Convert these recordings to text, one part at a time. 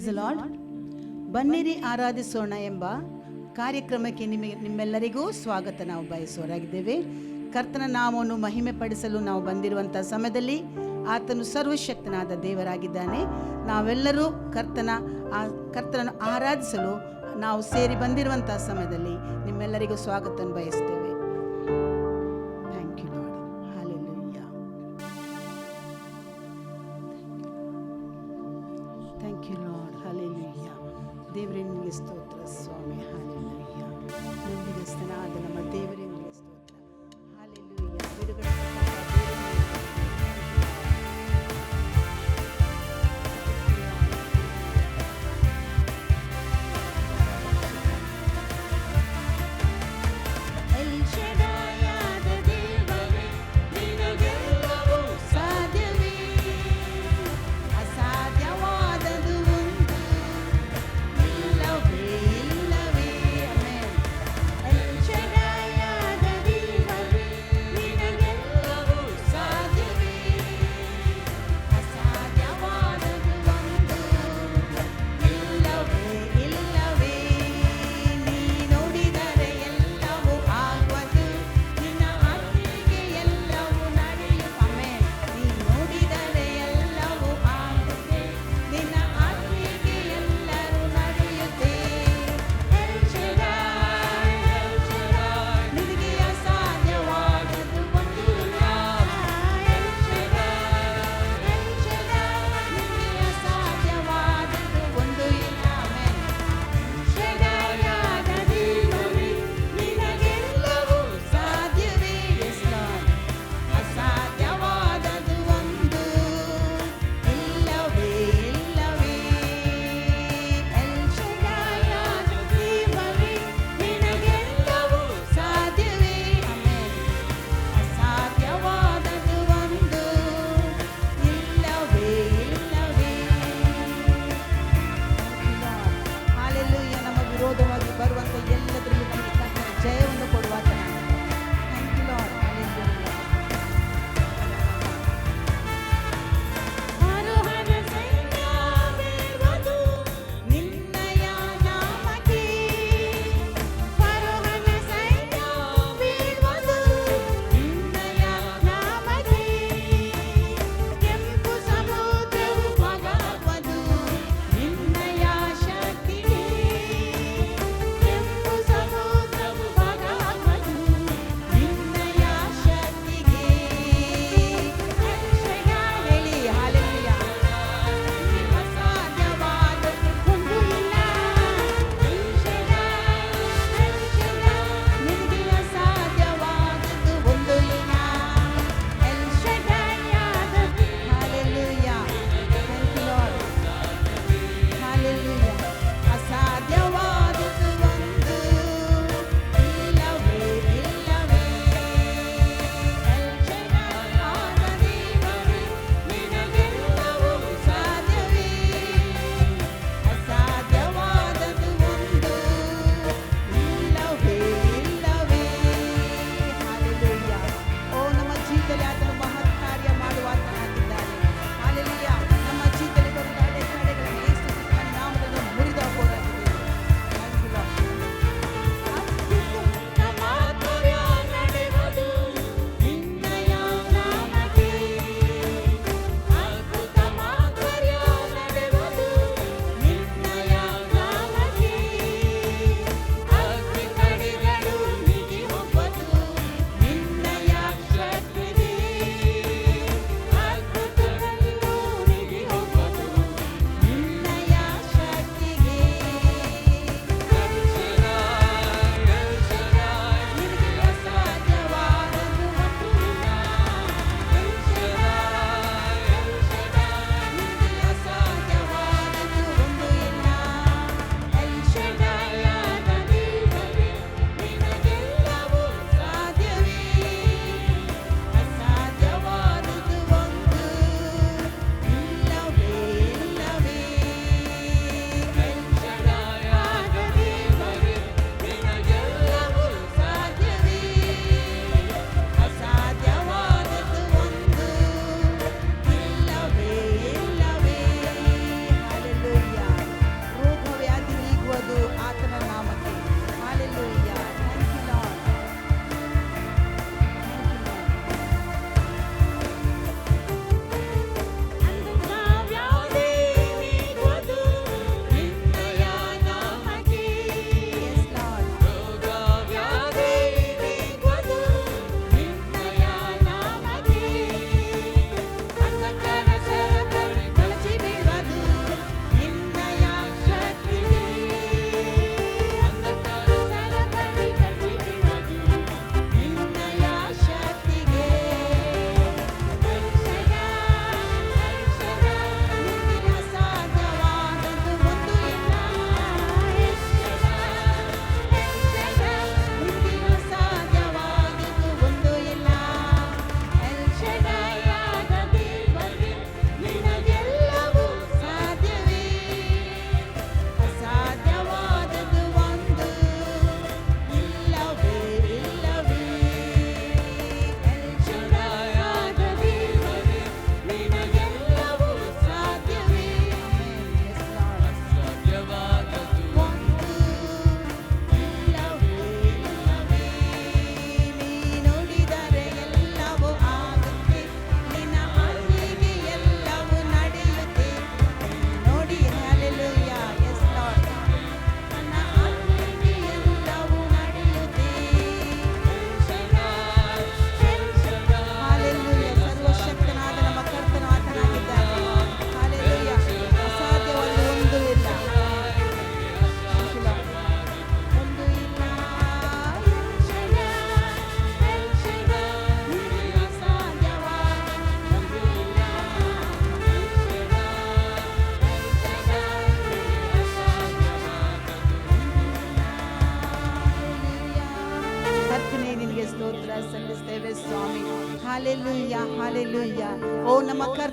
Price lord ಬನ್ನಿರಿ, ಆರಾಧಿಸೋಣ ಎಂಬ ಕಾರ್ಯಕ್ರಮಕ್ಕೆ ನಿಮಗೆ ನಿಮ್ಮೆಲ್ಲರಿಗೂ ಸ್ವಾಗತ ನಾವು ಬಯಸುವರಾಗಿದ್ದೇವೆ ಕರ್ತನ ನಾಮವನ್ನು ಮಹಿಮೆ ಪಡಿಸಲು ನಾವು ಬಂದಿರುವಂಥ ಸಮಯದಲ್ಲಿ ಆತನು ಸರ್ವಶಕ್ತನಾದ ದೇವರಾಗಿದ್ದಾನೆ. ನಾವೆಲ್ಲರೂ ಕರ್ತನ ಆ, ಕರ್ತನನ್ನು ಆರಾಧಿಸಲು ನಾವು ಸೇರಿ ಬಂದಿರುವಂಥ ಸಮಯದಲ್ಲಿ ನಿಮ್ಮೆಲ್ಲರಿಗೂ ಸ್ವಾಗತವನ್ನು ಬಯಸ್ತೇವೆ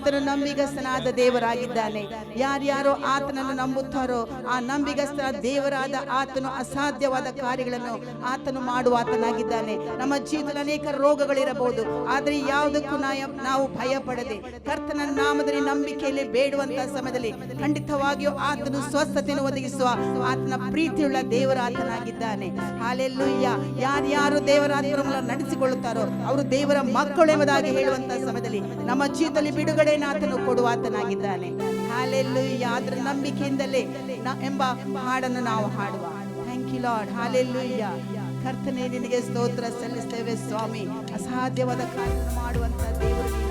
ಕರ್ತನು ನಂಬಿಗಸ್ತನಾದ ದೇವರಾಗಿದ್ದಾನೆ. ಯಾರ್ಯಾರೋ ಆತನನ್ನು ನಂಬುತ್ತಾರೋ ಆ ನಂಬಿಗಸ್ತ ದೇವರಾದ ಆತನು ಅಸಾಧ್ಯವಾದ ಕಾರ್ಯಗಳನ್ನು ಆತನು ಮಾಡುವ ಆತನಾಗಿದ್ದಾನೆ ನಮ್ಮ ಜೀವನದಲ್ಲಿ ಅನೇಕ ರೋಗಗಳಿರಬಹುದು. ಆದರೆ ಯಾವುದಕ್ಕೂ ನಾವು ಭಯ ಪಡದೆ ಕರ್ತನ ನಾಮದಲ್ಲಿ ನಂಬಿಕೆಯಲ್ಲಿ ಬೇಡುವಂತಹ ಸಮಯದಲ್ಲಿ ಖಂಡಿತವಾಗಿಯೂ ಆತನು ಸ್ವಸ್ಥತೆಯನ್ನು ಒದಗಿಸುವ ಆತನ ಪ್ರೀತಿಯುಳ್ಳ ದೇವರ ಆತನಾಗಿದ್ದಾನೆ ಹಾಲೆಲ್ಲುಯ್ಯ. ಯಾರ್ಯಾರು ದೇವರ ಆತ್ಮವನ್ನು ನಡೆಸಿಕೊಳ್ಳುತ್ತಾರೋ ಅವರು ದೇವರ ಮಕ್ಕಳು ಎಂಬುದಾಗಿ ಹೇಳುವಂತಹ ಸಮಯದಲ್ಲಿ ನಮ್ಮ ಜೀವದಲ್ಲಿ ಬಿಡುಗಡೆಯನ್ನು ಆತನು ಕೊಡುವ ಆತನಾಗಿದ್ದಾನೆ ಹಾಲೆಲ್ಲುಯ್ಯ ಅದರ ನಂಬಿಕೆಯಿಂದಲೇ ಎಂಬ ಹಾಡನ್ನು ನಾವು ಹಾಡುವ. ಥ್ಯಾಂಕ್ ಯು ಲಾರ್ಡ್ ಹಾಲೆಲ್ಲುಯ್ಯ ಕರ್ತನೆ, ನಿನಗೆ ಸ್ತೋತ್ರ ಸಲ್ಲಿಸ್ತೇವೆ ಸ್ವಾಮಿ. ಅಸಾಧ್ಯವಾದ ಕಾರ್ಯ ಮಾಡುವಂತ ದೇವರು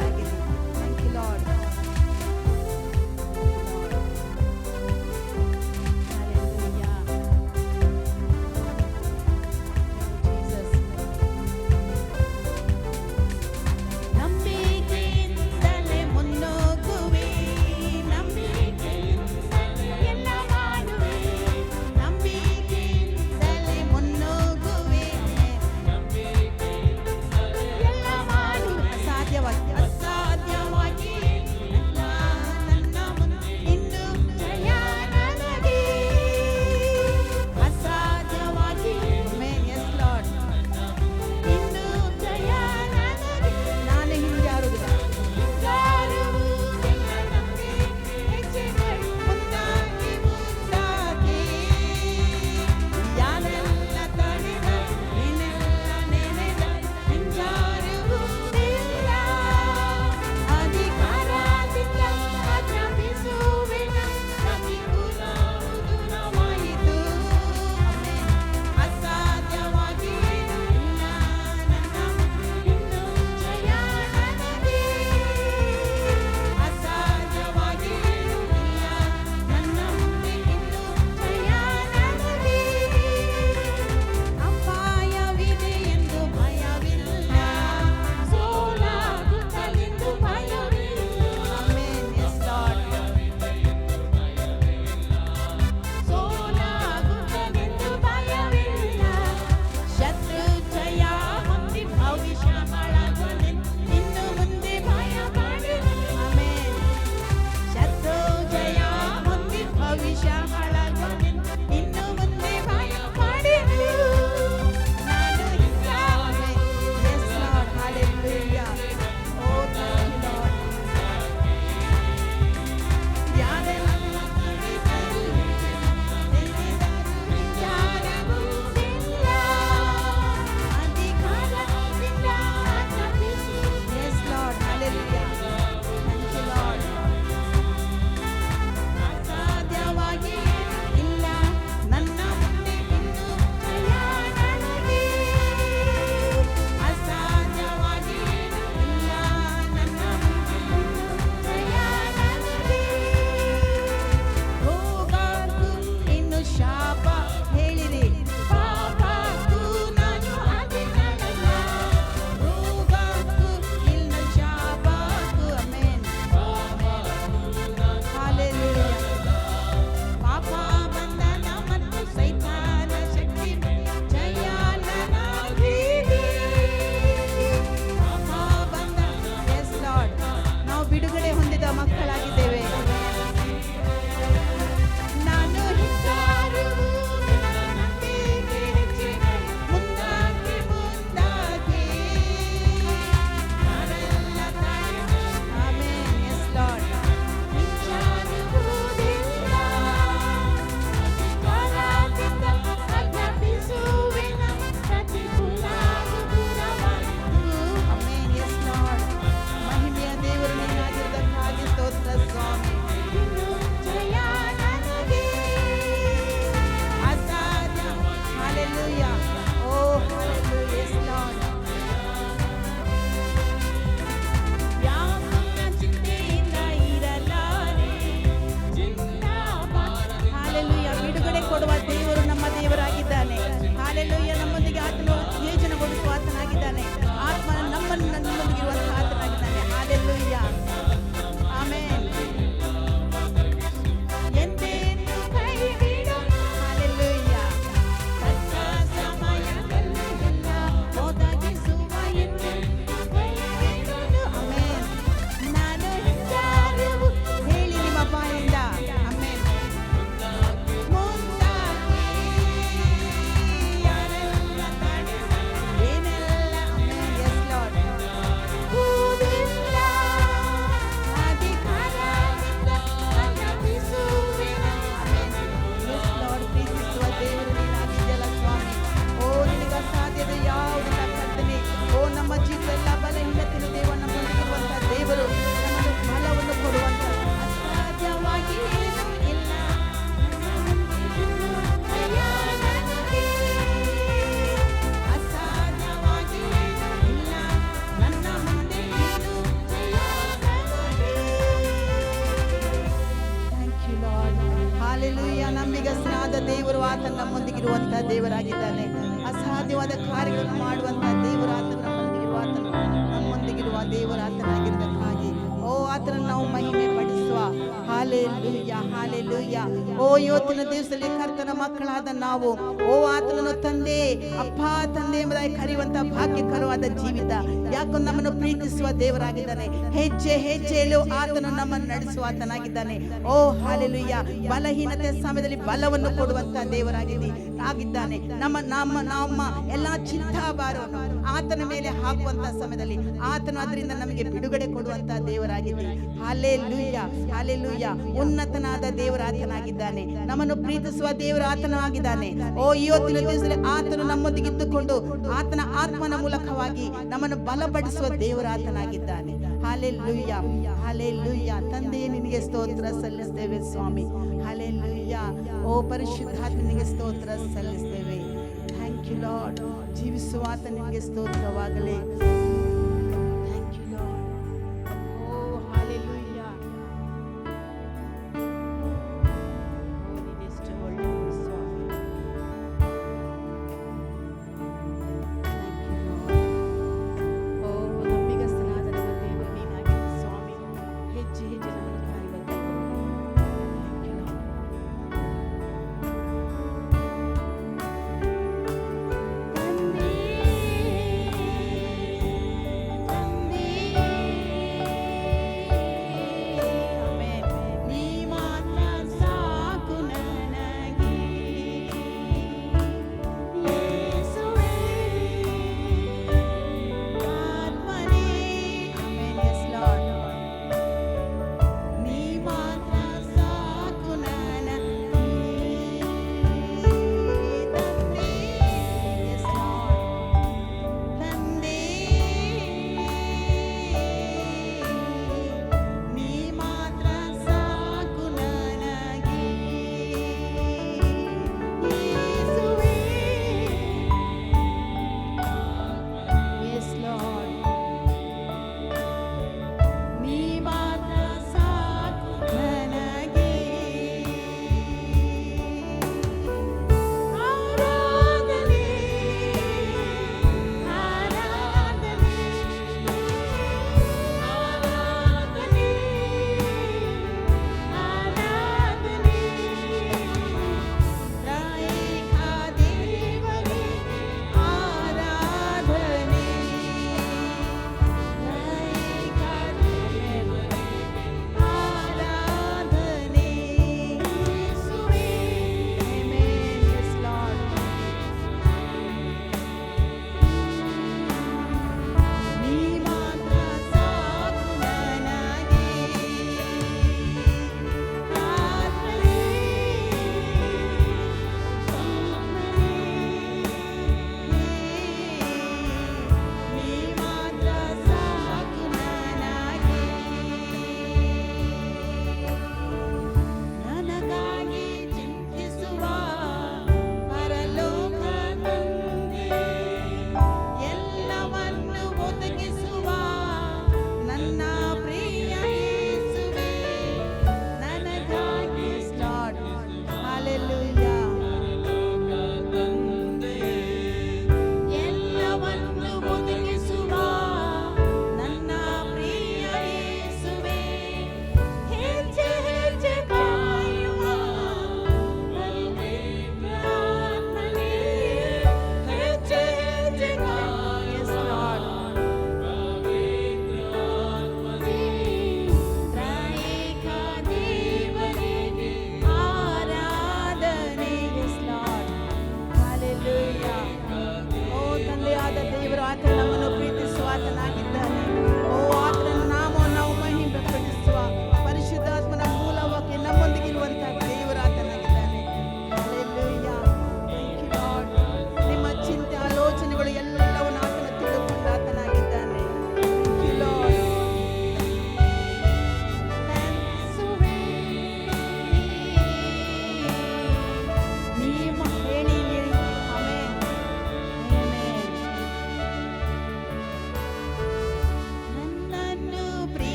ದಿವಸದಲ್ಲಿ ಕರ್ತನ ಮಕ್ಕಳಾದ ನಾವು. ಓ ಆತನನ್ನು ತಂದೆ, ಅಪ್ಪ, ತಂದೆ ಎಂಬುದಾಗಿ ಕರೆಯುವಂತ ಭಾಗ್ಯಕರವಾದ ಜೀವಿತ. ಯಾಕೋ ನಮ್ಮನ್ನು ಪ್ರೀತಿಸುವ ದೇವರಾಗಿದ್ದಾನೆ. ಹೆಜ್ಜೆ ಹೆಜ್ಜೆಯಲ್ಲೂ ಆತನು ನಮ್ಮನ್ನು ನಡೆಸುವ ಆತನಾಗಿದ್ದಾನೆ. ಓ, ಹಾಲೆಲುಯ್ಯ. ಬಲಹೀನತೆ ಸಮಯದಲ್ಲಿ ಬಲವನ್ನು ಕೊಡುವಂತ ದೇವರಾಗಿದೆ ಆಗಿದ್ದಾನೆ ನಮ್ಮ ನಮ್ಮ ನಮ್ಮ ಎಲ್ಲಾ ಚಿಂತಾಭಾರವನ್ನು ಆತನ ಮೇಲೆ ಹಾಕುವಂತ ಸಮಯದಲ್ಲಿ ಆತನು ಅದರಿಂದ ನಮಗೆ ಬಿಡುಗಡೆ ಕೊಡುವಂತ ದೇವರಾಗಿದೆ ಹಾಲೆ ಲುಯ್ಯ ಹಾಲೆ ಲುಯ್ಯ ಉನ್ನತನಾದ ದೇವರ ಆತನಾಗಿದ್ದಾನೆ. ನಮ್ಮನ್ನು ಪ್ರೀತಿಸುವ ದೇವರ ಆತನಾಗಿದ್ದಾನೆ. ಓ ಇವತ್ತಿನ ದಿವಸದಲ್ಲಿ ಆತನು ನಮ್ಮೊಂದಿಗೆ ಇದ್ದುಕೊಂಡು ಆತನ ಆತ್ಮನ ಮೂಲಕವಾಗಿ ನಮ್ಮನ್ನು ಬಲಪಡಿಸುವ ದೇವರ ಆತನಾಗಿದ್ದಾನೆ. ಹಾಲೆ ಲುಯ್ಯ ಹಾಲೆ ಲುಯ್ಯ ತಂದೆ ನಿನಗೆ ಸ್ತೋತ್ರ ಸಲ್ಲಿಸ್ತೇವೆ ಸ್ವಾಮಿ. ಹಾಲೆ ಲುಯ್ಯ ಓ ಪರಿಶುದ್ಧಾತ್ಮ ನಿನಗೆ ಸ್ತೋತ್ರ ಸಲ್ಲಿಸ್ತೇವೆ ಥ್ಯಾಂಕ್ ಯು ಲಾರ್ಡ್ ಜೀವಿಸುವ ಆತ ನಿನಗೆ ಸ್ತೋತ್ರವಾಗಲಿ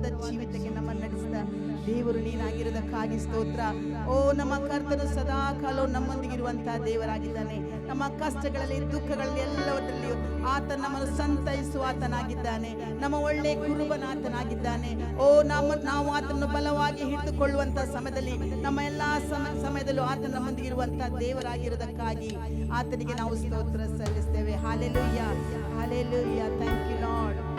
ಪವಿತ್ರವಾದ ಜೀವಿತಕ್ಕೆ ನಮ್ಮ ನಡೆಸಿದ ದೇವರು ನೀನಾಗಿರೋದಕ್ಕಾಗಿ ಸ್ತೋತ್ರ. ಓ, ನಮ್ಮ ಕರ್ತನು ಸದಾ ಕಾಲ ನಮ್ಮೊಂದಿಗಿರುವಂತಹ ದೇವರಾಗಿದ್ದಾನೆ. ನಮ್ಮ ಕಷ್ಟಗಳಲ್ಲಿ, ದುಃಖಗಳಲ್ಲಿ ಎಲ್ಲವರಲ್ಲಿಯೂ ಆತ ನಮ್ಮನ್ನು ಸಂತೈಸುವ ಆತನಾಗಿದ್ದಾನೆ. ನಮ್ಮ ಒಳ್ಳೆ ಕುರುಬನಾತನಾಗಿದ್ದಾನೆ ಓ, ನಮ್ಮ, ನಾವು ಆತನ್ನು ಬಲವಾಗಿ ಹಿಡಿದುಕೊಳ್ಳುವಂತಹ ಸಮಯದಲ್ಲಿ, ನಮ್ಮ ಎಲ್ಲಾ ಸಮಯದಲ್ಲೂ ಆತ ನಮ್ಮೊಂದಿಗಿರುವಂತಹ ದೇವರಾಗಿರೋದಕ್ಕಾಗಿ ಆತನಿಗೆ ನಾವು ಸ್ತೋತ್ರ ಸಲ್ಲಿಸ್ತೇವೆ. Hallelujah hallelujah thank you Lord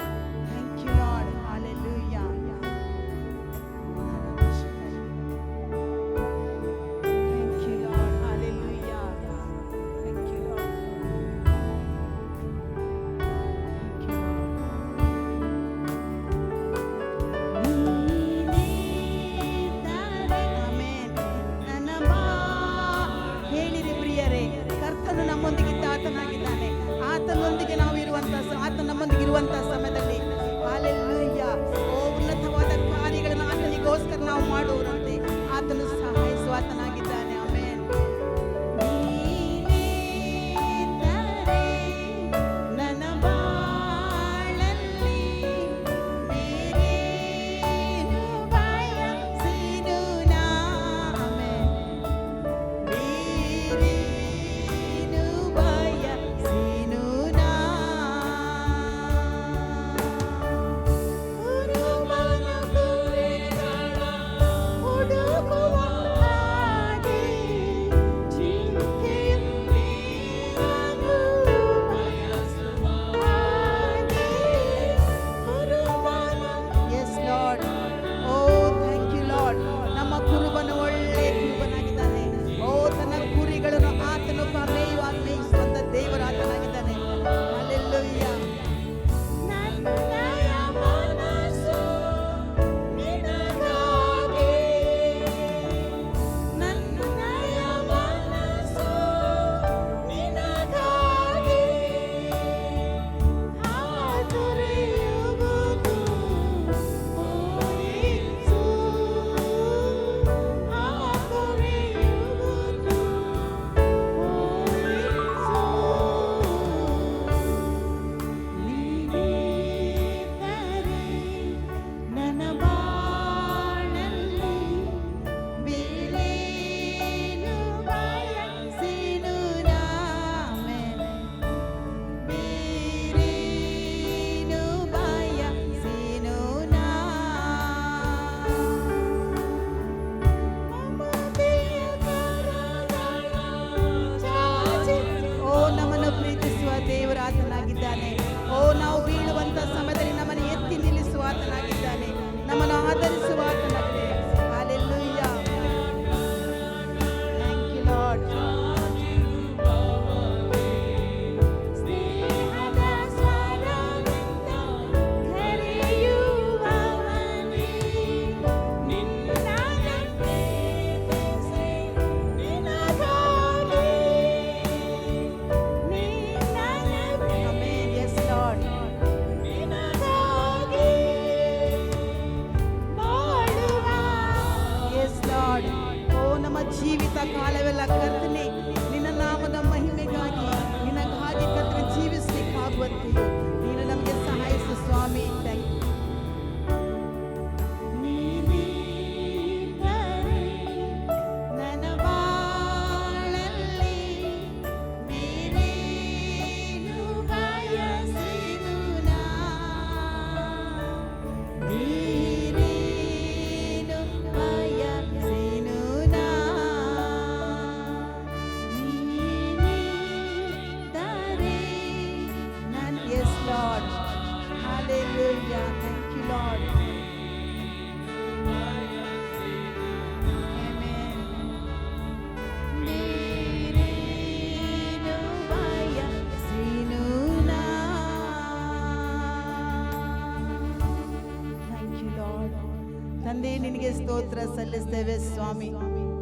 ನಿನಗೆ ಸ್ತೋತ್ರ ಸಲ್ಲಿಸ್ತೇವೆ ಸ್ವಾಮಿ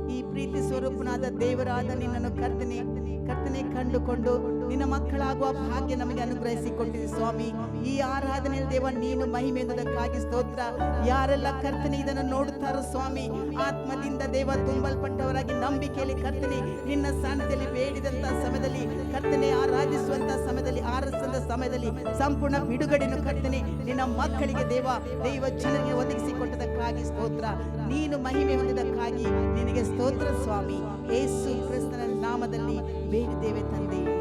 ಈ ಪ್ರೀತಿ ಸ್ವರೂಪನಾದ ದೇವರಾದ ನಿನ್ನನ್ನು ಕರ್ತನೆ ಕರ್ತನೆ ಕಂಡುಕೊಂಡು ನಿನ್ನ ಮಕ್ಕಳಾಗುವ ಭಾಗ್ಯ ನಮಗೆ ಅನುಗ್ರಹಿಸಿ ಕೊಟ್ಟಿದೆ ಸ್ವಾಮಿ. ಈ ಆರಾಧನೆ ದೇವ, ನೀನು ಮಹಿಮೆ ಎಂಬುದಕ್ಕಾಗಿ ಸ್ತೋತ್ರ. ಯಾರೆಲ್ಲ ಕರ್ತನೆ ಇದನ್ನು ನೋಡುತ್ತಾರೋ ಸ್ವಾಮಿ, ಆತ್ಮದಿಂದ ದೇವ ತುಂಬಲ್ಪಟ್ಟವರಾಗಿ ನಂಬಿಕೆಯಲ್ಲಿ ಕರ್ತನೆ, ನಿನ್ನ ಸ್ಥಾನದಲ್ಲಿ ಬೇಡಿದಂತ ಸಮಯದಲ್ಲಿ ಕರ್ತನೆ ಆರಾಧಿಸುವಂತ ಸಮಯದಲ್ಲಿ ಆರಿಸಿದ ಸಮಯದಲ್ಲಿ ಸಂಪೂರ್ಣ ಬಿಡುಗಡೆಯನ್ನು ಕರ್ತನೆ, ನಿನ್ನ ಮಕ್ಕಳಿಗೆ ದೇವ, ದೈವ ಜನರಿಗೆ ಒದಗಿಸಿಕೊಟ್ಟದಕ್ಕಾಗಿ ಸ್ತೋತ್ರ. ನೀನು ಮಹಿಮೆ ಹೊಂದಿದಕ್ಕಾಗಿ ನಿನಗೆ ಸ್ತೋತ್ರ ಸ್ವಾಮಿ. ಯೇಸು ಕ್ರಿಸ್ತನ ನಾಮದಲ್ಲಿ ಬೇಡಿದ್ದೇವೆ ತಂದೆ.